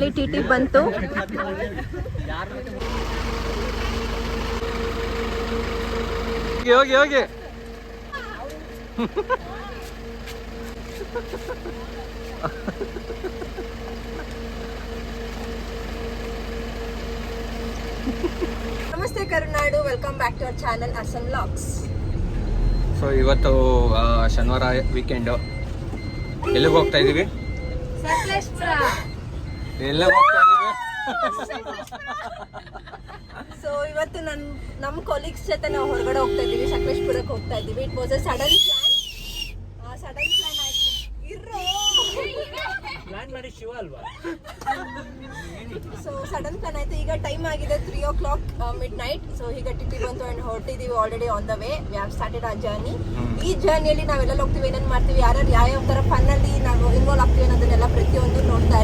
Finally T T ಬಂತು. ಹೋಗಿ ಹೋಗಿ ನಮಸ್ತೆ Karunadu welcome back to our channel Ahsan ಲಾಕ್ಸ್ ಸೊ ಇವತ್ತು ಶನಿವಾರ ವೀಕೆಂಡು ಎಲ್ಲಿಗೆ ಹೋಗ್ತಾ ಇದೀವಿ? ಎಲ್ಲ ಸೊ ಇವತ್ತು ನನ್ ನಮ್ಮ ಕೊಲೀಗ್ಸ್ ಜೊತೆ ನಾವು ಹೊರಗಡೆ ಹೋಗ್ತಾ ಇದ್ದೀವಿ ಸಕಲೇಶ್ಪುರಕ್ಕೆ ಹೋಗ್ತಾ ಇದೀವಿ it was a sudden plan sudden plan ಆಯ್ತು ಇರೋ ಸೊ ಸಡನ್ ಪ್ಲಾನ್ ಆಯ್ತು. ಈಗ ಟೈಮ್ ಆಗಿದೆ three o'clock midnight so ಈಗ ಟಿಟಿ ಬಂತು and ಹೊರಟಿದೀವಿ already on the way we have started a journey ಈ ಜರ್ನಿಯಲ್ಲಿ ನಾವೆಲ್ಲ ಹೋಗ್ತೀವಿ ಏನೇನು ಮಾಡ್ತೀವಿ ಯಾರ್ಯಾರು ಯಾವ ಯಾವ ಥರ ಫನ್ ಅಲ್ಲಿ ನಾವು ಇನ್ವಾಲ್ವ್ ಆಗ್ತೀವಿ ಅನ್ನೋದನ್ನೆಲ್ಲ ಪ್ರತಿಯೊಂದು ನೋಡ್ತಾ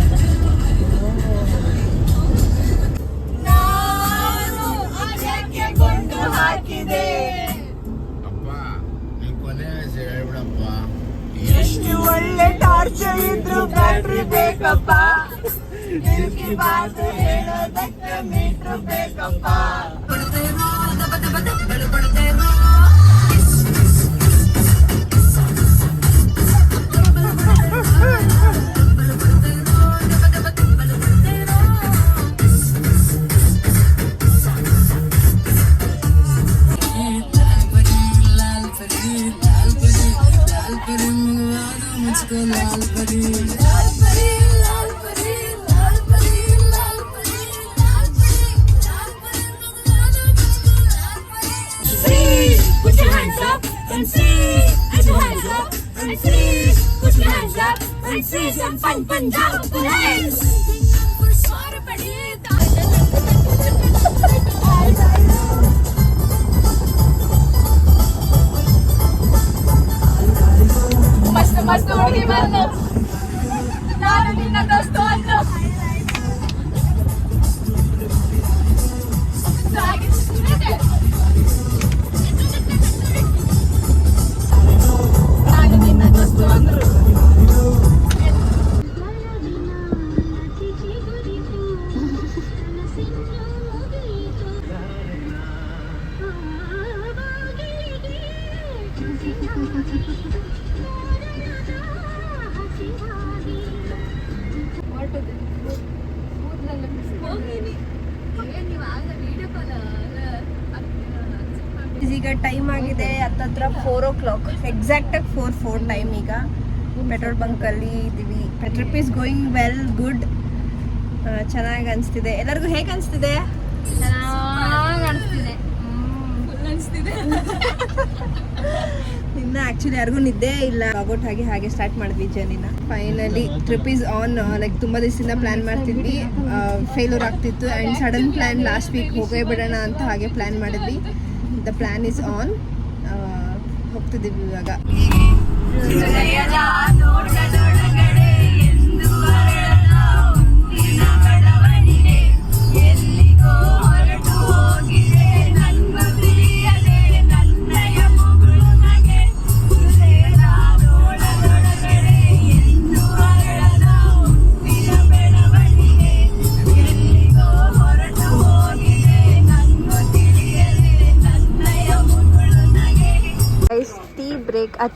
ಬ್ಯಾಟ್ರಿ ಬೇಕಪ್ಪ ಹೇಳೋದಕ್ಕೆ ಮೀಟ್ರ್ ಬೇಕಪ್ಪ Más, más, más, más, más, más, más, más, más, ನಿನ್ನ ದೋಸ್ತು ಈಗ ಟೈಮ್ ಆಗಿದೆ ಹತ್ತತ್ರ ಫೋರ್ ಓ ಕ್ಲಾಕ್ ಎಕ್ಸಾಕ್ಟ್ ಆಗಿ ಫೋರ್ ಫೋರ್ ಟೈಮ್ ಈಗ. ಪೆಟ್ರೋಲ್ ಬಂಕ್ ಅಲ್ಲಿ ಇದೀವಿ trip is going well good ಚೆನ್ನಾಗಿ ಅನಿಸ್ತಿದೆ. ಎಲ್ಲರಿಗೂ ಹೇಗೆ ಅನಿಸ್ತಿದೆ? ಇನ್ನ ಆಕ್ಚುಲಿ ಯಾರಿಗೂ ನಿದ್ದೆ ಇಲ್ಲ. ಆಗೋಟ್ ಆಗಿ ಹಾಗೆ ಸ್ಟಾರ್ಟ್ ಮಾಡಿದ್ವಿ ಜರ್ನಿನ finally trip is on like ತುಂಬಾ ದಿವಸದಿಂದ ಪ್ಲಾನ್ ಮಾಡ್ತಿದ್ವಿ. ಫೇಲ್ಯೂರ್ ಆಗ್ತಿತ್ತು. And sudden plan last week ಹೋಗೇ ಬಿಡೋಣ ಅಂತ ಹಾಗೆ ಪ್ಲಾನ್ ಮಾಡಿದ್ವಿ. ದ ಪ್ಲಾನ್ ಇಸ್ ಆನ್ ಹೋಗ್ತಿದ್ದೀವಿ ಇವಾಗ.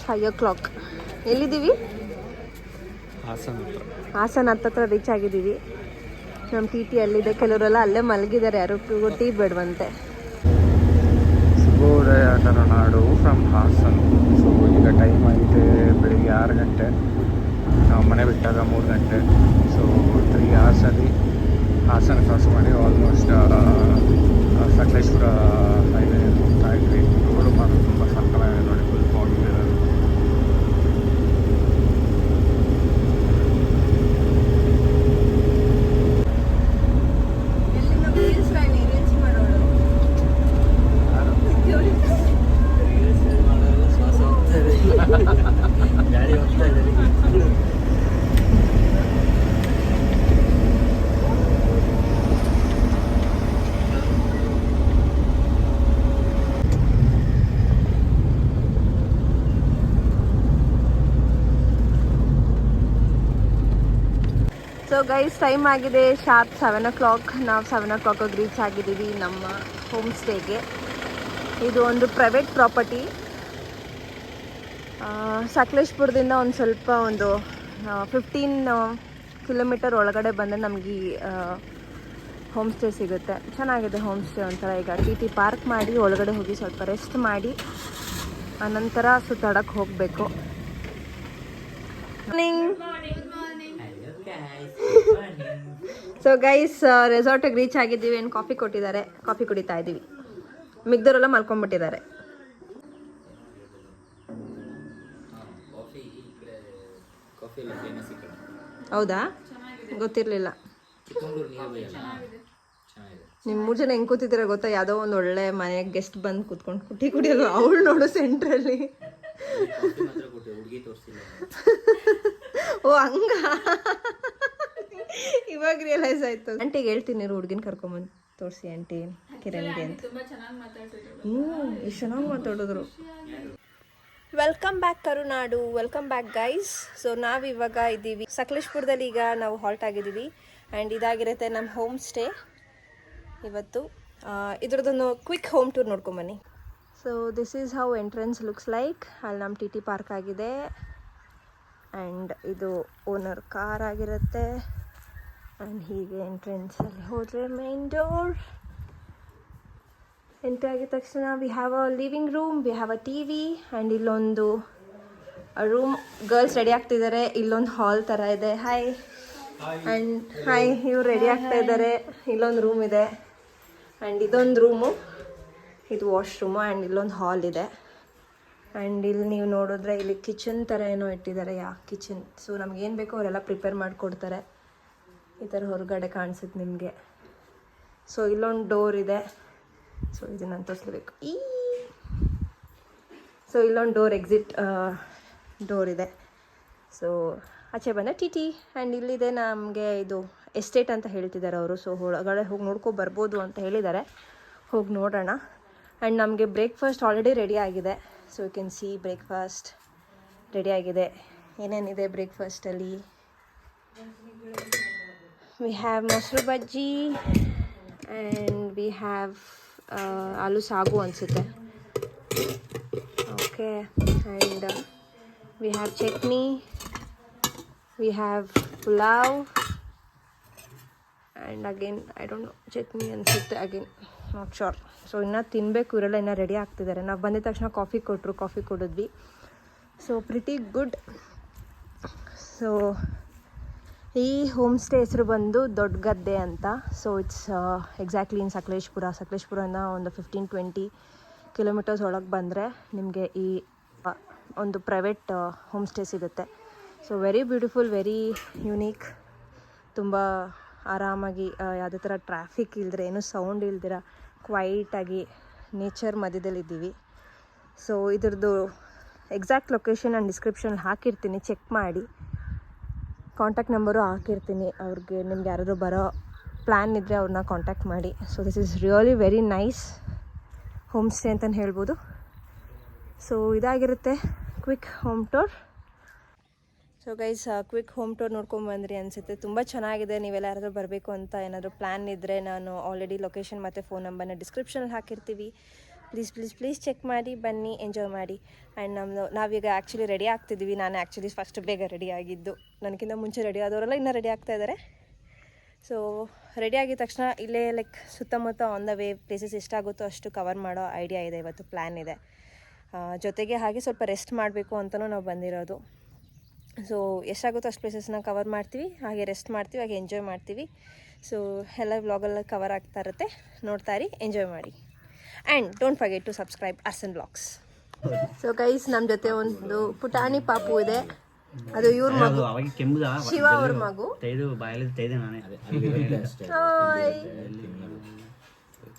ಫೈವ್ ಓ ಕ್ಲಾಕ್ ಎಲ್ಲಿದ್ದೀವಿ? ಹಾಸನ ಹತ್ತತ್ರ ರೀಚ್ ಆಗಿದ್ದೀವಿ. ನಮ್ಮ ಟಿ ಟಿ ಅಲ್ಲಿದೆ. ಕೆಲವರೆಲ್ಲ ಅಲ್ಲೇ ಮಲಗಿದ್ದಾರೆ. ಯಾರು ಟೀ ಬೇಡವಂತೆ. ಶುಭೋದಯ ತರನಾಡು ಫ್ರಮ್ ಹಾಸನ್. ಸೊ ಈಗ ಟೈಮ್ ಆಗಿದೆ ಬೆಳಿಗ್ಗೆ ಆರು ಗಂಟೆ. ನಾವು ಮನೆ ಬಿಟ್ಟಾಗ ಮೂರು ಗಂಟೆ. ಸೊ ತ್ರೀ ಅವರ್ಸಲ್ಲಿ ಹಾಸನ ಕ್ರಾಸ್ ಮಾಡಿ almost Sakleshwara highway guys time ಆಗಿದೆ ಶಾರ್ಪ್ ಸೆವೆನ್ ಓ ಕ್ಲಾಕ್ ನಾವು ಸೆವೆನ್ ಓ ಕ್ಲಾಕಾಗಿ ರೀಚ್ ಆಗಿದ್ದೀವಿ ನಮ್ಮ ಹೋಮ್ ಸ್ಟೇಗೆ ಇದು ಒಂದು ಪ್ರೈವೇಟ್ ಪ್ರಾಪರ್ಟಿ ಸಕಲೇಶ್ಪುರದಿಂದ ಒಂದು ಸ್ವಲ್ಪ ಒಂದು ಫಿಫ್ಟೀನ್ ಕಿಲೋಮೀಟರ್ ಒಳಗಡೆ ಬಂದರೆ ನಮಗೆ ಹೋಮ್ ಸ್ಟೇ ಸಿಗುತ್ತೆ. ಚೆನ್ನಾಗಿದೆ ಹೋಮ್ ಸ್ಟೇ ಒಂಥರ. ಈಗ ಟಿ ಟಿ ಪಾರ್ಕ್ ಮಾಡಿ ಒಳಗಡೆ ಹೋಗಿ ಸ್ವಲ್ಪ ರೆಸ್ಟ್ ಮಾಡಿ, ಆನಂತರ ಸುತ್ತಾಡಕ್ಕೆ ಹೋಗಬೇಕು. ಸೊ ಗೈಸ್ ರೆಸಾರ್ಟಿಗೆ ರೀಚ್ ಆಗಿದ್ದೀವಿ, ಏನು ಕಾಫಿ ಕೊಟ್ಟಿದ್ದಾರೆ ಕಾಫಿ ಕುಡಿತಾ ಇದ್ದೀವಿ ಮಿಗ್ದವರೆಲ್ಲ ಮಲ್ಕೊಂಡ್ಬಿಟ್ಟಿದ್ದಾರೆ. ಹೌದಾ? ಗೊತ್ತಿರಲಿಲ್ಲ. ನಿಮ್ಮ ಮೂರು ಜನ ಹೆಂಗೆ ಕೂತಿದ್ದೀರ ಗೊತ್ತಾ? ಯಾವುದೋ ಒಂದು ಒಳ್ಳೆ ಮನೆಗೆ ಗೆಸ್ಟ್ ಬಂದು ಕೂತ್ಕೊಂಡು ಕುಟ್ಟಿ ಕುಡಿಯೋದು. ಅವಳು ನೋಡು ಸೆಂಟ್ರಲ್ಲಿ ಓ ಹಂಗ? ಇವಾಗ ರಿಯಲೈಸ್ ಆಯ್ತು. ಆಂಟಿಗೆ ಹೇಳ್ತೀನಿ ಹುಡುಗಿನ ಕರ್ಕೊಂಬಂದು ತೋರಿಸಿ ಆಂಟಿ ಕಿರಣ್ಗೆ ಅಂತ. ಹ್ಞೂ ಎಷ್ಟು ಚೆನ್ನಾಗಿ ಮಾತಾಡಿದ್ರು. Welcome back Karunadu welcome back guys so ನಾವು ಇವಾಗ ಇದ್ದೀವಿ. ಸಕಲೇಶ್ಪುರದಲ್ಲಿ ಈಗ ನಾವು ಹಾಲ್ಟ್ ಆಗಿದ್ದೀವಿ. ಆ್ಯಂಡ್ ಇದಾಗಿರುತ್ತೆ ನಮ್ಮ ಹೋಮ್ ಸ್ಟೇ ಇವತ್ತು ಇದ್ರದ್ದೊಂದು quick home tour ನೋಡ್ಕೊಂಬನ್ನಿ so this is how entrance looks like ಅಲ್ಲಿ ನಮ್ಮ ಟಿ ಟಿ ಪಾರ್ಕ್ ಆಗಿದೆ. ಆ್ಯಂಡ್ ಇದು ಓನರ್ ಕಾರ್ ಆಗಿರುತ್ತೆ. ಆ್ಯಂಡ್ ಹೀಗೆ ಎಂಟ್ರೆನ್ಸಲ್ಲಿ ಹೋದರೆ ಮೈನ್ ಡೋರ್ ಎಂಟ್ರಿ ಆಗಿದ ತಕ್ಷಣ we have a living room we have a T V and ಇಲ್ಲೊಂದು ರೂಮ್ ಗರ್ಲ್ಸ್ ರೆಡಿ ಆಗ್ತಿದ್ದಾರೆ. ಇಲ್ಲೊಂದು ಹಾಲ್ ಥರ ಇದೆ. ಹಾಯ್ ಆ್ಯಂಡ್ ಹಾಯ್ ಇವ್ರು ರೆಡಿ ಆಗ್ತಾ ಇದ್ದಾರೆ. ಇಲ್ಲೊಂದು ರೂಮ್ ಇದೆ. ಆ್ಯಂಡ್ ಇದೊಂದು ರೂಮು ಇದು ವಾಶ್ರೂಮು ಆ್ಯಂಡ್ ಇಲ್ಲೊಂದು ಹಾಲ್ ಇದೆ. ಆ್ಯಂಡ್ ಇಲ್ಲಿ ನೀವು ನೋಡಿದ್ರೆ ಇಲ್ಲಿ ಕಿಚನ್ ಥರ ಏನೋ ಇಟ್ಟಿದ್ದಾರೆ. ಯಾ ಕಿಚನ್ ಸೊ ಏನು ಬೇಕೋ ಅವರೆಲ್ಲ ಪ್ರಿಪೇರ್ ಮಾಡಿಕೊಡ್ತಾರೆ. ಈ ಥರ ಹೊರಗಡೆ ಕಾಣಿಸುತ್ತೆ ನಿಮಗೆ. ಸೊ ಇಲ್ಲೊಂದು ಡೋರ್ ಇದೆ. ಸೊ ಇದನ್ನು ತೋರಿಸ್ಲೇಬೇಕು ಈ! ಸೊ ಇಲ್ಲೊಂದು ಡೋರ್ ಎಕ್ಸಿಟ್ ಡೋರ್ ಇದೆ. ಸೊ ಆಚೆ ಬಂದ ಟಿ ಟಿ. ಆ್ಯಂಡ್ ಇಲ್ಲಿದೆ ನಮಗೆ ಇದು ಎಸ್ಟೇಟ್ ಅಂತ ಹೇಳ್ತಿದ್ದಾರೆ ಅವರು. ಸೊ ಒಳಗಡೆ ಹೋಗಿ ನೋಡ್ಕೊ ಬರ್ಬೋದು ಅಂತ ಹೇಳಿದ್ದಾರೆ. ಹೋಗಿ ನೋಡೋಣ. ಆ್ಯಂಡ್ ನಮಗೆ ಬ್ರೇಕ್ಫಾಸ್ಟ್ ಆಲ್ರೆಡಿ ರೆಡಿ ಆಗಿದೆ. So you can see breakfast ರೆಡಿಯಾಗಿದೆ ಏನೇನಿದೆ ಬ್ರೇಕ್ಫಾಸ್ಟಲ್ಲಿ we have mosaru bajji and we have aloo sagu ಅನಿಸುತ್ತೆ. Okay and we have chutney we have pulao and again I don't know chutney ಅನಿಸುತ್ತೆ again not sure so ಇನ್ನೂ ತಿನ್ನಬೇಕು ಇವರೆಲ್ಲ ಇನ್ನೂ ready ಆಗ್ತಿದ್ದಾರೆ ನಾವು ಬಂದಿದ ತಕ್ಷಣ ಕಾಫಿ ಕೊಟ್ಟರು ಕಾಫಿ ಕೊಡಿದ್ವಿ. ಸೊ ಪ್ರಿಟಿ ಗುಡ್ ಸೊ ಈ ಹೋಮ್ ಸ್ಟೇ ಹೆಸರು ಬಂದು ದೊಡ್ಡ ಗದ್ದೆ ಅಂತ so it's exactly in Sakleshpur ಸಕಲೇಶ್ಪುರನ ಒಂದು ಫಿಫ್ಟೀನ್ ಟ್ವೆಂಟಿ ಕಿಲೋಮೀಟರ್ಸ್ ಒಳಗೆ ಬಂದರೆ ನಿಮಗೆ ಈ ಒಂದು ಪ್ರೈವೇಟ್ ಹೋಮ್ ಸ್ಟೇ ಸಿಗುತ್ತೆ. So very beautiful very unique ತುಂಬ ಆರಾಮಾಗಿ ಯಾವುದೇ ಥರ ಟ್ರಾಫಿಕ್ ಇಲ್ದಿರ, ಏನೂ ಸೌಂಡ್ ಇಲ್ದಿರ ಕ್ವೈಟಾಗಿ ನೇಚರ್ ಮಧ್ಯದಲ್ಲಿದ್ದೀವಿ ಸೊ ಇದ್ರದ್ದು ಎಕ್ಸಾಕ್ಟ್ ಲೊಕೇಶನ್ ನಾನು ಡಿಸ್ಕ್ರಿಪ್ಷನ್ ಹಾಕಿರ್ತೀನಿ ಚೆಕ್ ಮಾಡಿ. ಕಾಂಟ್ಯಾಕ್ಟ್ ನಂಬರು ಹಾಕಿರ್ತೀನಿ, ಅವ್ರಿಗೆ ನಿಮ್ಗೆ ಯಾರಾದರೂ ಬರೋ ಪ್ಲ್ಯಾನ್ ಇದ್ದರೆ ಅವ್ರನ್ನ ಕಾಂಟ್ಯಾಕ್ಟ್ ಮಾಡಿ. So this is really very nice home stay ಅಂತಲೇ ಹೇಳ್ಬೋದು. ಸೊ ಇದಾಗಿರುತ್ತೆ quick home tour so guys quick home tour ನೋಡ್ಕೊಂಬಂದ್ರಿ ಅನಿಸುತ್ತೆ. ತುಂಬ ಚೆನ್ನಾಗಿದೆ. ನೀವೆಲ್ಲ ಯಾರಾದರೂ ಬರಬೇಕು ಅಂತ ಏನಾದರೂ ಪ್ಲ್ಯಾನ್ ಇದ್ದರೆ ನಾನು ಆಲ್ರೆಡಿ ಲೊಕೇಶನ್ ಮತ್ತು ಫೋನ್ ನಂಬರ್ನ ಡಿಸ್ಕ್ರಿಪ್ಷನಲ್ಲಿ ಹಾಕಿರ್ತೀವಿ. ಪ್ಲೀಸ್ ಪ್ಲೀಸ್ ಪ್ಲೀಸ್ ಚೆಕ್ ಮಾಡಿ, ಬನ್ನಿ ಎಂಜಾಯ್ ಮಾಡಿ. ಆ್ಯಂಡ್ ನಮ್ಮದು ನಾವೀಗ ಆ್ಯಕ್ಚುಲಿ ರೆಡಿ ಆಗ್ತಿದ್ದೀವಿ ನಾನು ಆ್ಯಕ್ಚುಲಿ ಫಸ್ಟ್ ಬೇಗ ರೆಡಿ ಆಗಿದ್ದು. ನನಗಿಂತ ಮುಂಚೆ ರೆಡಿ ಆದವರೆಲ್ಲ ಇನ್ನೂ ರೆಡಿ ಆಗ್ತಾ ಇದ್ದಾರೆ ಸೊ ರೆಡಿ ಆಗಿದ ತಕ್ಷಣ ಇಲ್ಲೇ ಲೈಕ್ ಸುತ್ತಮುತ್ತ ಆನ್ ದ ವೇ ಪ್ಲೇಸಸ್ ಎಷ್ಟಾಗುತ್ತೋ ಅಷ್ಟು ಕವರ್ ಮಾಡೋ ಐಡಿಯಾ ಇದೆ. ಇವತ್ತು ಪ್ಲ್ಯಾನ್ ಇದೆ. ಜೊತೆಗೆ ಹಾಗೆ ಸ್ವಲ್ಪ ರೆಸ್ಟ್ ಮಾಡಬೇಕು ಅಂತಲೂ ನಾವು ಬಂದಿರೋದು. ಸೊ ಎಷ್ಟಾಗುತ್ತೋ ಅಷ್ಟು ಪ್ಲೇಸಸ್ನ ಕವರ್ ಮಾಡ್ತೀವಿ. ಹಾಗೆ ರೆಸ್ಟ್ ಮಾಡ್ತೀವಿ ಹಾಗೆ ಎಂಜಾಯ್ ಮಾಡ್ತೀವಿ. ಸೊ ಎಲ್ಲ ವ್ಲಾಗಲ್ಲ ಕವರ್ ಆಗ್ತಾ ಇರುತ್ತೆ. ನೋಡ್ತಾ ಇರಿ ಎಂಜಾಯ್ ಮಾಡಿ. And don't forget to subscribe Arsan blogs so guys ನಮ್ಮ ಜೊತೆ ಒಂದು ಪುಟಾಣಿ ಪಾಪು ಇದೆ. ಅದು ಇವ್ರ ಮಗು. ಶಿವ ಅವ್ರ ಮಗು.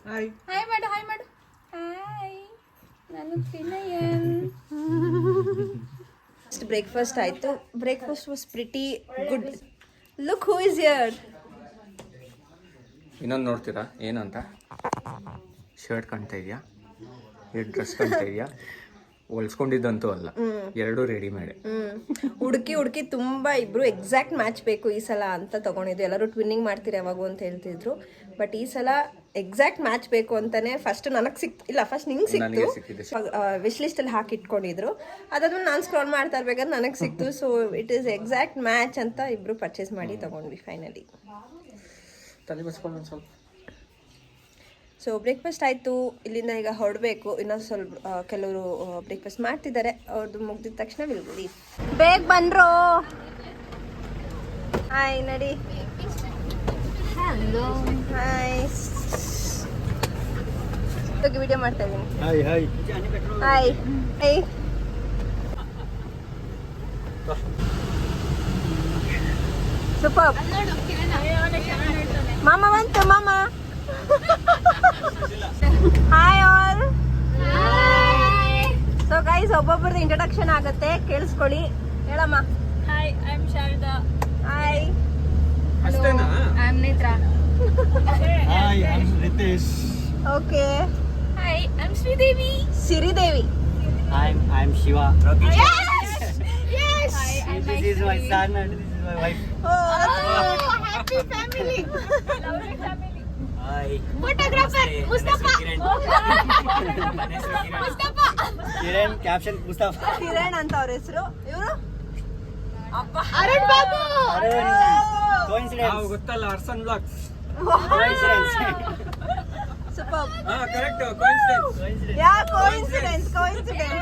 ಹಾಯ್ ಹಾಯ್ ಮಾಡು ಹಾಯ್ ಮಾಡು ಹಾಯ್ ನಾನು ಪಿನಯನ್ ಬ್ರೇಕ್ಫಾಸ್ಟ್ ಆಯಿತು. Breakfast was pretty good look who is here ಇನ್ನೊಂದು ನೋಡ್ತೀರಾ? ಏನು ಅಂತ? ಶರ್ಟ್ ಕಾಣ್ತಾ ಇದೆಯಾ? ಈ ಡ್ರೆಸ್ ಕಾಣ್ತಾ ಇದೆಯಾ? ಹೊಲ್ಸ್ಕೊಂಡಿದ್ದಂತೂ ಅಲ್ಲ. ಎರಡು ರೆಡಿಮೇಡ್ ಹುಡುಕಿ ಹುಡುಕಿ ತುಂಬಾ ಇಬ್ರು ಎಕ್ಸಾಕ್ಟ್ ಮ್ಯಾಚ್ ಬೇಕು ಈ ಸಲ ಅಂತ ತಗೊಂಡಿದ್ದು. ಎಲ್ಲರೂ ಟ್ವಿನ್ನಿಂಗ್ ಮಾಡ್ತೀರಿ ಯಾವಾಗೂ ಅಂತ ಹೇಳ್ತಿದ್ರು. ಬಟ್ ಈ ಸಲ ಎಕ್ಸಾಕ್ಟ್ ಮ್ಯಾಚ್ ಬೇಕು ಅಂತಾನೆ ಫಸ್ಟ್ ನನಗೆ ಸಿಕ್ ಇಲ್ಲ ಫಸ್ಟ್ ನಿಂಗೆ ಸಿಕ್ತು. ವಿಶ್ ಲಿಸ್ಟ್ ಅಲ್ಲಿ ಹಾಕಿ ಇಟ್ಕೊಂಡಿದ್ರು. ಅದಾದ್ಮೇಲೆ ನಾನು ಸ್ಕ್ರಾಲ್ ಮಾಡ್ತಾ ಇರ್ಬೇಕಾದ್ರೆ ನನಗೆ ಸಿಕ್ತು. So it is exact match ಅಂತ ಇಬ್ರು ಪರ್ಚೇಸ್ ಮಾಡಿ ತಗೊಂಡ್ವಿ ಫೈನಲಿ ಸೊ ಬ್ರೇಕ್ಫಾಸ್ಟ್ ಆಯಿತು. ಇಲ್ಲಿಂದ ಈಗ ಹೊರಡಬೇಕು. ಇನ್ನೊಂದು ಸ್ವಲ್ಪ ಕೆಲವರು ಬ್ರೇಕ್ಫಾಸ್ಟ್ ಮಾಡ್ತಿದ್ದಾರೆ. ಅವ್ರದ್ದು ಮುಗ್ದಿದ ತಕ್ಷಣ ವಿಲ್ ಬೇಗ ಬಂದ್ರು? ಹಾಯ್ ನಡಿ. ಹಲೋ ಹಾಯ್ ವಿಡಿಯೋ ಮಾಡ್ತಾ ಇದ್ದೀನಿ. Hi hi hi hi super ಮಾಮ ಬಂತು ಮಾಮ. ಹಾಯ್ ಆಲ್ ಸೊ ಗೈಸ್ ಒಬ್ಬೊಬ್ಬರದ್ದು ಇಂಟ್ರಡಕ್ಷನ್ ಆಗುತ್ತೆ. ಕೇಳಿಸ್ಕೊಳ್ಳಿ. ಹೇಳಮ್ಮ. Hi I am Sharada hi I am Netra hi I am Ritesh okay hi I am Sridevi Sridevi I am I am Shiva hi I am This is my son and this is my wife. Happy family Hi. Photographer Mustafa Kiran, caption Mustafa. Kiran ಅಂತ ಅವ್ರ ಹೆಸರು. ಇವರು? Coincidence. ಗೊತ್ತಲ್ಲ Arsan blogs Coincidence. Super ಹಾ correct coincidence yeah coincidence coincidence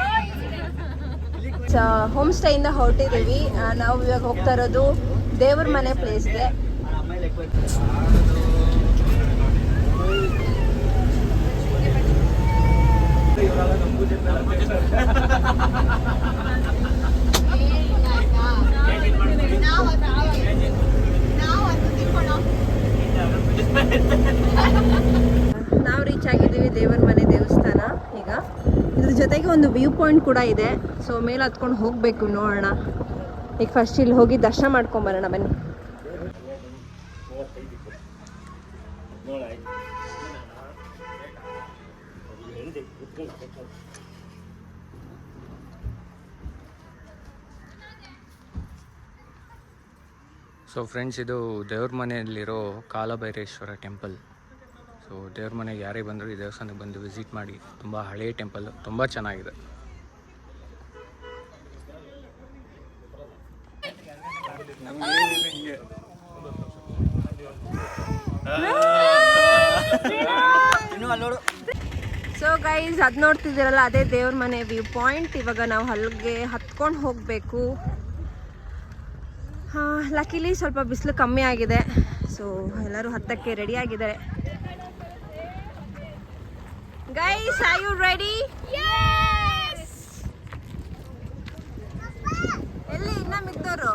home stay ಇಂದ ಹೊರಟಿದ್ದೀವಿ. ಆ, ನಾವು ಇವಾಗ ಹೋಗ್ತಾ ಇರೋದು ದೇವ್ರ ಮನೆ ಪ್ಲೇಸ್ಗೆ ನಾವು ರೀಚ್ ಆಗಿದ್ದೀವಿ ದೇವರ ಮನೆ ದೇವಸ್ಥಾನ ಈಗ. ಇದ್ರ ಜೊತೆಗೆ ಒಂದು ವ್ಯೂ ಪಾಯಿಂಟ್ ಕೂಡ ಇದೆ. ಸೊ ಮೇಲೆ ಹತ್ಕೊಂಡು ಹೋಗಬೇಕು ನೋಡೋಣ. ಈಗ ಫಸ್ಟ್ ಇಲ್ಲಿ ಹೋಗಿ ದರ್ಶನ ಮಾಡ್ಕೊಂಬರೋಣ ಬನ್ನಿ. ಸೊ ಫ್ರೆಂಡ್ಸ್ ಇದು ದೇವ್ರ ಮನೆಯಲ್ಲಿರೋ ಕಾಲಭೈರೇಶ್ವರ ಟೆಂಪಲ್ ಸೊ ದೇವ್ರ ಮನೆಗೆ ಯಾರೇ ಬಂದರೂ ಈ ದೇವಸ್ಥಾನಕ್ಕೆ ಬಂದು ವಿಸಿಟ್ ಮಾಡಿ, ತುಂಬ ಹಳೆಯ ಟೆಂಪಲ್ ತುಂಬ ಚೆನ್ನಾಗಿದೆ. ಸೊ ಗೈಸ್ ಅದು ನೋಡ್ತಿದ್ದೀರಲ್ಲ, ಅದೇ ದೇವ್ರ ಮನೆ ವ್ಯೂ ಪಾಯಿಂಟ್ ಇವಾಗ ನಾವು ಅಲ್ಲಿಗೆ ಹತ್ಕೊಂಡು ಹೋಗಬೇಕು. ಲಕಿಲಿ ಸ್ವಲ್ಪ ಬಿಸಿಲು ಕಮ್ಮಿ ಆಗಿದೆ. ಸೊ ಎಲ್ಲರೂ ಹತ್ತಕ್ಕೆ ರೆಡಿ ಆಗಿದ್ದಾರೆ. ಗೈಸ್ ಆರ್ ಯು ರೆಡಿ ಎಲ್ಲಿ ಇನ್ನ ಮಿಕ್ದವರು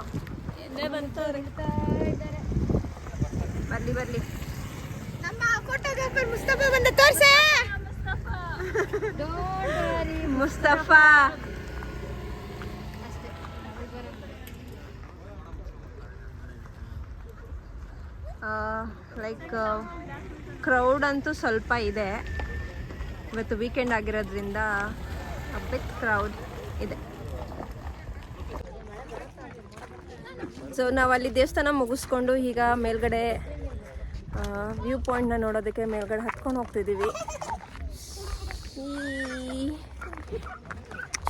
ಬರ್ಲಿ ಬರ್ಲಿ. ನಮ್ಮ ಫೋಟೋಗ್ರಾಫರ್ ಮುಸ್ತಫಾ ಬಂದ ತೋರ್ಸೆ. ಮುಸ್ತಫಾ. ಲೈಕ್ ಕ್ರೌಡ್ ಅಂತೂ ಸ್ವಲ್ಪ ಇದೆ. ಇವತ್ತು ವೀಕೆಂಡ್ ಆಗಿರೋದ್ರಿಂದ ಬಿತ್ ಕ್ರೌಡ್ ಇದೆ. ಸೊ ನಾವು ಅಲ್ಲಿ ದೇವಸ್ಥಾನ ಮುಗಿಸ್ಕೊಂಡು ಈಗ ಮೇಲ್ಗಡೆ ವ್ಯೂ ಪಾಯಿಂಟ್ನ ನೋಡೋದಕ್ಕೆ ಮೇಲ್ಗಡೆ ಹತ್ಕೊಂಡು ಹೋಗ್ತಿದ್ದೀವಿ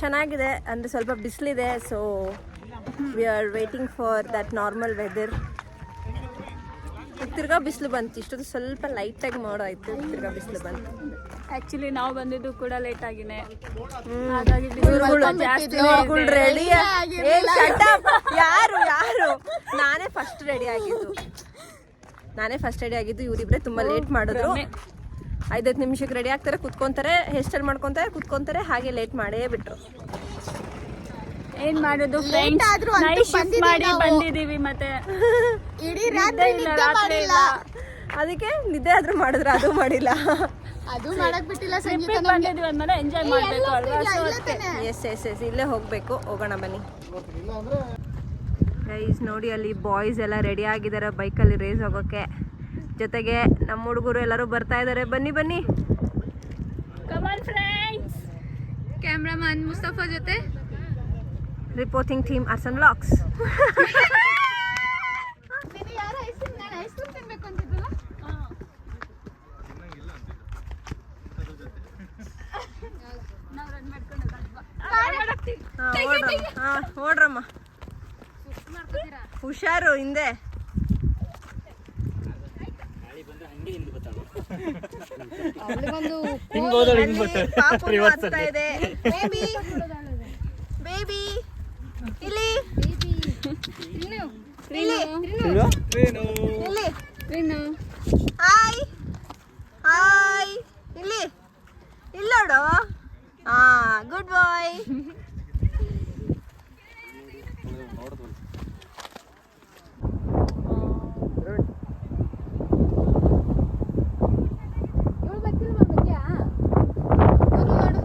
ಚೆನ್ನಾಗಿದೆ. ಅಂದರೆ ಸ್ವಲ್ಪ ಬಿಸಿಲಿದೆ so we are waiting for that normal weather ತಿರ್ಗಾ ಬಿಸಿಲು ಬಂತು. ಇಷ್ಟೊಂದು ಸ್ವಲ್ಪ ಲೈಟಾಗಿ ಮಾಡೋಯ್ತು ತಿರ್ಗಾ ಬಿಸಿಲು ಬಂತು. ಆಕ್ಚುಲಿ ನಾವು ಬಂದಿದ್ದು ಕೂಡ ಲೇಟ್ ಆಗಿನೇ. ರೆಡಿ ಯಾರು ಯಾರು? ನಾನೇ ಫಸ್ಟ್ ರೆಡಿ ಆಗಿದ್ದು. ನಾನೇ ಫಸ್ಟ್ ರೆಡಿ ಆಗಿದ್ದು. ಇವರಿಬ್ರೆ ತುಂಬಾ ಲೇಟ್ ಮಾಡಿದ್ರು. ಐದೈದು ನಿಮಿಷಕ್ಕೆ ರೆಡಿ ಆಗ್ತಾರೆ ಕುತ್ಕೊಂತಾರೆ ಹೇರ್ ಸ್ಟೈಲ್ ಮಾಡ್ಕೊಂತಾರೆ ಕುತ್ಕೊಂತಾರೆ ಹಾಗೆ ಲೇಟ್ ಮಾಡೇ ಬಿಟ್ರು. ಏನ್ ಮಾಡೋದು? ನೈಟ್ ಶಿಫ್ಟ್ ಮಾಡಿ ಬಂದಿದೀವಿ ಮತ್ತೆ. ಇಡೀ ನಿದ್ದೆ ಇಲ್ಲ ರಾತ್ರಿ ಇಲ್ಲ. ಅದಕ್ಕೆ ನಿದ್ದೆ ಆದ್ರೂ ಮಾಡಿದ್ರೆ ಅದು ಮಾಡಿಲ್ಲ. ಅದು ಮಾಡಕ್ ಬಿಟ್ಟಿಲ್ಲ ಸಂಗೀತ ಟ್ರಿಪ್ಪಿಗೆ ಬಂದಿದ್ವಿ ಅಂದ್ಮೇಲೆ ಎಂಜಾಯ್ ಮಾಡ್ಬೇಕು ಅಲ್ವಾ? ಸೊ ಅದಕ್ಕೆ ಎಸ್ ಎಸ್ ಎಸ್ ಇಲ್ಲೇ ಹೋಗ್ಬೇಕು. ಹೋಗೋಣ ಬನ್ನಿ. ಗೈಸ್ ನೋಡಿ ಅಲ್ಲಿ ಬಾಯ್ಸ್ ಎಲ್ಲ ರೆಡಿ ಆಗಿದ್ದಾರೆ ಬೈಕಲ್ಲಿ ರೇಸ್ ಹೋಗೋಕ್ಕೆ. ಜೊತೆಗೆ ನಮ್ಮ ಹುಡುಗರು ಎಲ್ಲರೂ ಬರ್ತಾ ಇದ್ದಾರೆ. ಬನ್ನಿ ಬನ್ನಿ. ಕಮಾನ್ ಫ್ರೆಂಡ್ಸ್ ಕ್ಯಾಮ್ರಾಮನ್ ಮುಸ್ತಫಾ ಜೊತೆ. ರಿಪೋರ್ಟಿಂಗ್ ಟೀಮ್ ಅರ್ಸನ್ and ಯಾರು ಐಸ್ ಕ್ರೀಮ್ ನಾನು ಐಸ್ ಕ್ರೀಮ್ ತಿನ್ಬೇಕು ಅಂತಿದ್ದಲ್ಲ ಓಡ್ರಮ್ಮ ಹುಷಾರು ಹಿಂದೆ ಇದೆ ಬೇಬಿ ಬೇಬಿ ಇಲ್ಲಿ ಇಲ್ಲಿ ಇಲ್ಲಿ ಇನ್ನು ಹಾಯ್ ಹಾಯ್ ಇಲ್ಲಿ ಇಲ್ಲೋಡು ಹಾ ಗುಡ್ ಬಾಯ್ ಇವಳು ಬರ್ತಿಲ್ವಾ ಬಂದ್ಯಾ ನೋಡು ನೋಡು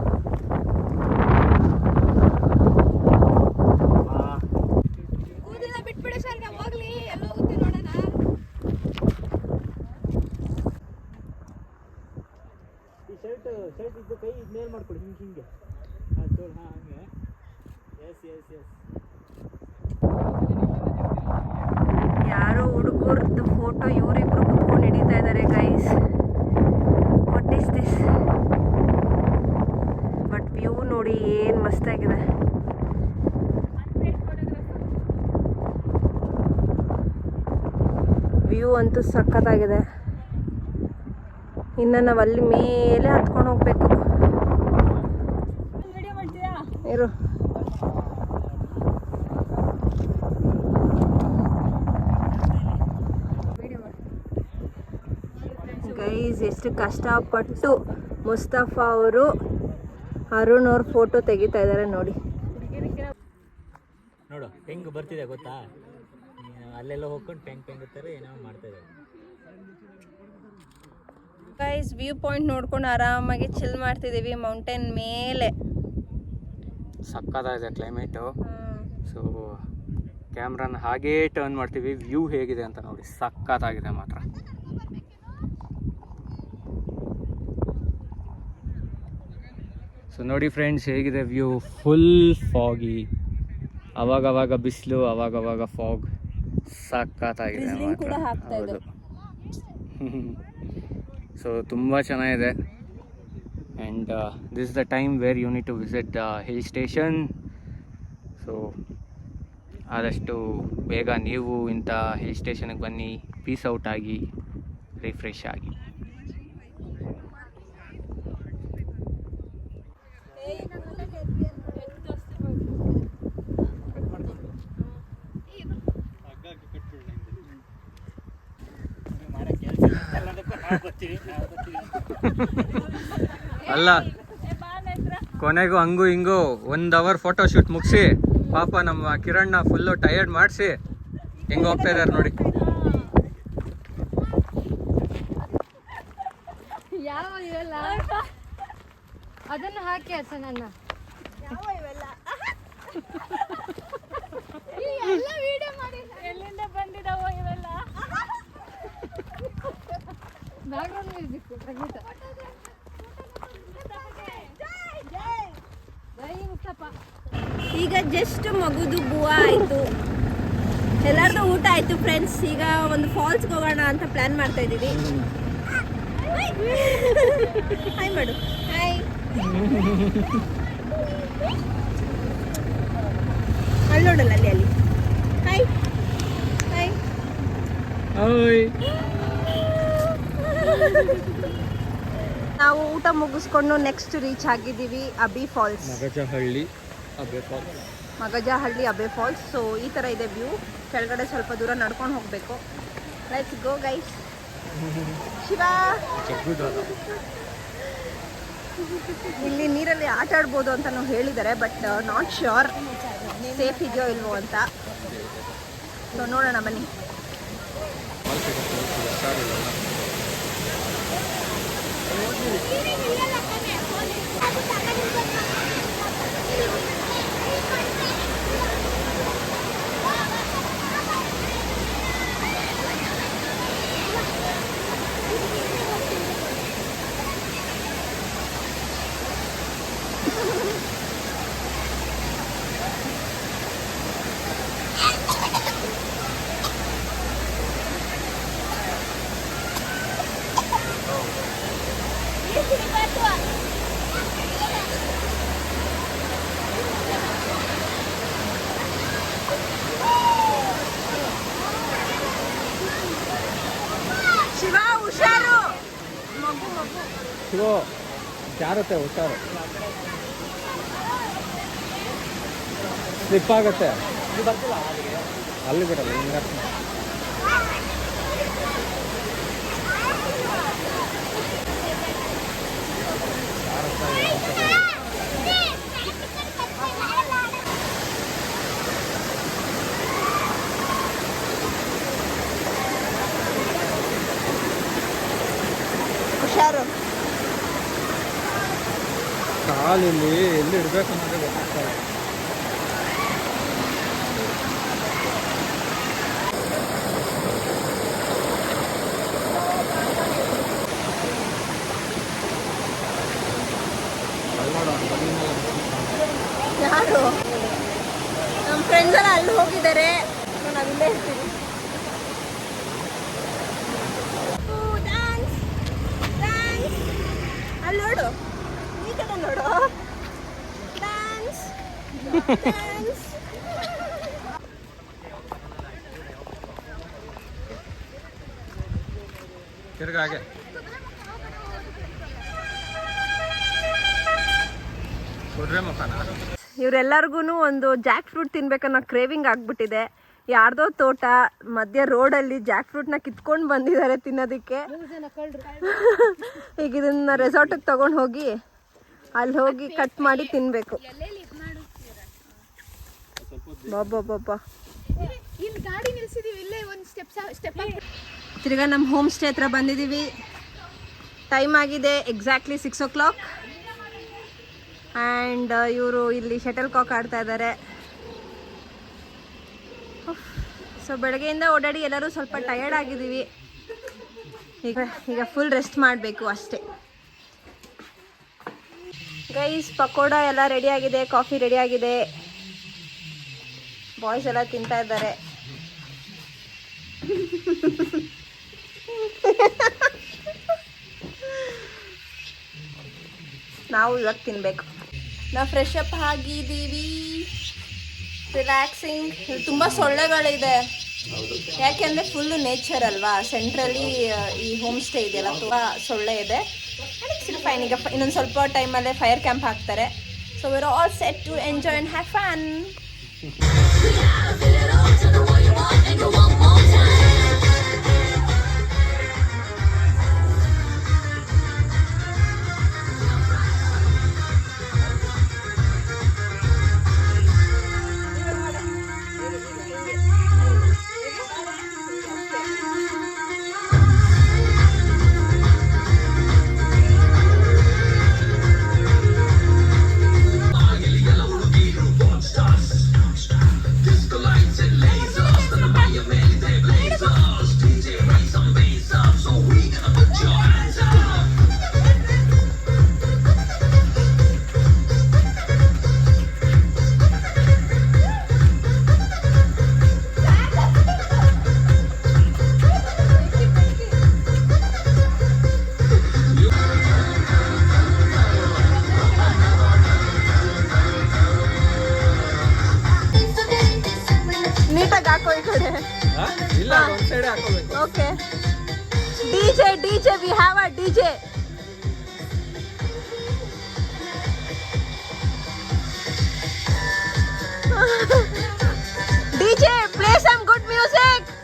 ಕೂದಲ ಬಿಟ್ಬಿಡು ಸರ್ ನಾವು ಹೋಗ್ಲಿ ಎಲ್ಲ ಹೋಗುತ್ತೆ ನೋಡೋಣ ಈ ಶರ್ಟ್ ಶರ್ಟ್ ಇದ್ದು ಕೈ ಮೇಲ್ ಮಾಡ್ಕೊಳ್ಳಿ ಹಿಂಗೆ ಹಿಂಗೆ ಹಾಂ ತೋಳು ಹಾಂ ಹಂಗೆ ಎಸ್ ಎಸ್ ಎಸ್ ಯಾರೋ ಹುಡುಗರದ್ದು ಫೋಟೋ ಇವರಿಬ್ರು ಕುತ್ಕೊಂಡು ಹಿಡಿತಾ ಇದ್ದಾರೆ guys what is this but view ನೋಡಿ ಏನು ಮಸ್ತಾಗಿದೆ ವ್ಯೂ ಅಂತೂ ಸಖತ್ತಾಗಿದೆ. ಇನ್ನು ನಾವು ಅಲ್ಲಿ ಮೇಲೆ ಹತ್ಕೊಂಡು ಹೋಗ್ಬೇಕು. ಇರು. ಗೈಸ್ ಎಷ್ಟು ಕಷ್ಟಪಟ್ಟು ಮುಸ್ತಫಾ ಅವರು ಅರುಣ್ ಅವ್ರ ಫೋಟೋ ತೆಗಿತಾ ಇದ್ದಾರೆ ನೋಡಿ. ನೋಡು, ಹೆಂಗ್ ಬರ್ತಿದೆ ಗೊತ್ತಾ? ಅಲ್ಲೆಲ್ಲ ಹೋಗ್ಕೊಂಡು ಪೆಂಗ್ ಪೆಂಗ್ ಇರ್ತಾರೆ ಏನೋ ಮಾಡ್ತಾ ಇದ್ದಾರೆ. ಗೈಸ್ ವ್ಯೂ ಪಾಯಿಂಟ್ ನೋಡ್ಕೊಂಡು ಆರಾಮಾಗಿ ಚಿಲ್ ಮಾಡ್ತಿದ್ದೀವಿ ಮೌಂಟೇನ್ ಮೇಲೆ. ಸಕ್ಕತ್ತಾಗಿದೆ ಕ್ಲೈಮೇಟು ಸೊ ಕ್ಯಾಮ್ರಾನ ಹಾಗೇ ಟರ್ನ್ ಮಾಡ್ತೀವಿ ವ್ಯೂ ಹೇಗಿದೆ ಅಂತ ನೋಡಿ ಸಕ್ಕತ್ತಾಗಿದೆ ಮಾತ್ರ. ಸೊ ನೋಡಿ ಫ್ರೆಂಡ್ಸ್ ಹೇಗಿದೆ ವ್ಯೂ ಫುಲ್ ಫಾಗಿ ಅವಾಗವಾಗ ಬಿಸಿಲು ಅವಾಗವಾಗ ಫಾಗ್ ಮಾತ್ರ. ಹೌದು. ಸೊ ತುಂಬ ಚೆನ್ನಾಗಿದೆ. And this the time where you need to visit the hill station so ಆದಷ್ಟು ಬೇಗ ನೀವು ಇಂಥ ಹಿಲ್ ಸ್ಟೇಷನ್ಗೆ ಬನ್ನಿ. ಪೀಸ್ ಔಟ್ ಆಗಿ ರಿಫ್ರೆಶ್ ಆಗಿ. ಅಲ್ಲ ಕೊನೆಗೂ ಹಂಗು ಹಿಂಗು ಒಂದು ಅವರ್ ಫೋಟೋ ಶೂಟ್ ಮುಗಿಸಿ ಪಾಪ ನಮ್ಮ ಕಿರಣ್ಣ ಫುಲ್ಲು ಟಯರ್ಡ್ ಮಾಡಿಸಿ ಹೆಂಗೆ ಹೋಗ್ತಾ ಇದಾರೆ ನೋಡಿ. ಯಾವ ಇವೆಲ್ಲ? ಅದನ್ನು ಹಾಕಿ ಅಸ ನನ್ನ ಎಲ್ಲ ವಿಡಿಯೋ ಮಾಡಿ ಎಲ್ಲಿಂದ ಬಂದಿದಾವೋ ಬ್ಯಾಕ್ಗ್ರೌಂಡ್ ಮ್ಯೂಸಿಕ್ ಸಂಗೀತ ಈಗ ಜಸ್ಟ್ ಮಗುದು ಬುವ ಆಯಿತು. ಎಲ್ಲರದು ಊಟ ಆಯಿತು ಫ್ರೆಂಡ್ಸ್ ಈಗ ಒಂದು ಫಾಲ್ಸ್ಗೆ ಹೋಗೋಣ ಅಂತ ಪ್ಲ್ಯಾನ್ ಮಾಡ್ತಾ ಇದೀವಿ ಹಾಯ್ ಮಾಡು ಹಾಯ್ ಅಲ್ಲಿ ನೋಡಲ್ಲ ಅಲ್ಲಿ. ಅಲ್ಲಿ ಹಾಯ್ ಹಾಯ್ ನಾವು ಊಟ ಮುಗಿಸ್ಕೊಂಡು ನೆಕ್ಸ್ಟ್ ರೀಚ್ ಆಗಿದ್ದೀವಿ Abbey falls Magajahalli Abbey Magajahalli Abbey falls so ಈ ಥರ ಇದೆ ವ್ಯೂ ಕೆಳಗಡೆ ಸ್ವಲ್ಪ ದೂರ ನಡ್ಕೊಂಡು ಹೋಗಬೇಕು. Let's go guys Shiva! ಇಲ್ಲಿ ನೀರಲ್ಲಿ ಆಟ ಆಡ್ಬೋದು ಅಂತ ಹೇಳಿದ್ದಾರೆ ಬಟ್ ನಾಟ್ ಶ್ಯೂರ್ ಸೇಫ್ ಇದೆಯೋ ಇಲ್ವೋ ಅಂತ. ಸೊ ನೋಡೋಣ ಬನ್ನಿ. Thank you. ಜಾರುತ್ತೆ ಹುಷಾರು ಸ್ಲಿಪ್ ಆಗುತ್ತೆ. ಅಲ್ಲಿ ಬಿಡಲ್ಲ ಹಿಂಗೆ ಹುಷಾರು. ಕಾಲಿಲ್ಲಿ ಎಲ್ಲಿ ಇಡಬೇಕು ಅನ್ನೋದೇ ಇಲ್ಲ. ಅಲ್ಲಿ ನೋಡು, ಅಲ್ಲಿ ಬದಿನೆಲ್ಲ ಯಾರು ನಮ್ಮ ಫ್ರೆಂಡ್ಸ್ ಎಲ್ಲ ಅಲ್ಲಿ ಹೋಗಿದ್ದಾರೆ ನಾವಿಲ್ಲೇ ಇರ್ತೀವಿ ಅಲ್ಲಿ ನೋಡು ಈ ಕಡೆ ನೋಡು ಡ್ಯಾನ್ಸ್ ಡ್ಯಾನ್ಸ್ ತಿರ್ಗಾ ಹಾಗೆ ಕೊಡ್ರೆ ಮುಖನ ಇವರೆಲ್ಲರಿಗೂ ಒಂದು ಜಾಕ್ ಫ್ರೂಟ್ ತಿನ್ಬೇಕನ್ನೋ ಕ್ರೇವಿಂಗ್ ಆಗ್ಬಿಟ್ಟಿದೆ. ಯಾರ್ದೋ ತೋಟ ಮಧ್ಯ ರೋಡಲ್ಲಿ ಜಾಕ್ ಫ್ರೂಟ್ನ ಕಿತ್ಕೊಂಡು ಬಂದಿದ್ದಾರೆ ತಿನ್ನೋದಕ್ಕೆ. ಈಗ ಇದನ್ನ ರೆಸಾರ್ಟಿಗೆ ತಗೊಂಡು ಹೋಗಿ ಅಲ್ಲಿ ಹೋಗಿ ಕಟ್ ಮಾಡಿ ತಿನ್ಬೇಕು. ತಿರ್ಗಾ ನಮ್ಮ ಹೋಮ್ ಸ್ಟೇ ಹತ್ರ ಬಂದಿದ್ದೀವಿ ಟೈಮ್ ಆಗಿದೆ exactly six o'clock and ಇವರು ಇಲ್ಲಿ ಶಟಲ್ ಕಾಕ್ ಆಡ್ತಾ ಇದ್ದಾರೆ ಸೊ ಬೆಳಗ್ಗೆಯಿಂದ ಓಡಾಡಿ ಎಲ್ಲರೂ ಸ್ವಲ್ಪ ಟಯರ್ಡ್ ಆಗಿದ್ದೀವಿ. ಈಗ ಈಗ ಫುಲ್ ರೆಸ್ಟ್ ಮಾಡಬೇಕು ಅಷ್ಟೇ. ಗೈಸ್ ಪಕೋಡ ಎಲ್ಲ ರೆಡಿ ಆಗಿದೆ ಕಾಫಿ ರೆಡಿ ಆಗಿದೆ. ಬಾಯ್ಸ್ ಎಲ್ಲ ತಿಂತಾ ಇದ್ದಾರೆ. ನಾವು ಇವಾಗ ತಿನ್ಬೇಕು. ನಾವು ಫ್ರೆಶ್ ಅಪ್ ಆಗಿದ್ದೀವಿ. ರಿಲ್ಯಾಕ್ಸಿಂಗ್ ತುಂಬ ಸೊಳ್ಳೆಗಳಿದೆ. ಯಾಕೆಂದರೆ ಫುಲ್ಲು ನೇಚರ್ ಅಲ್ವಾ? ಸೆಂಟ್ರಲ್ಲಿ ಈ ಹೋಮ್ ಸ್ಟೇ ಇದೆಯಲ್ಲ, ತುಂಬ ಸೊಳ್ಳೆ ಇದೆ. ಇಟ್ಸ್ ಫೈನ್ ಈಗ ಇನ್ನೊಂದು ಸ್ವಲ್ಪ ಟೈಮಲ್ಲೇ ಫೈರ್ ಕ್ಯಾಂಪ್ ಹಾಕ್ತಾರೆ. So we're all set to enjoy and have fun DJ DJ we have a DJ DJ, play some good music.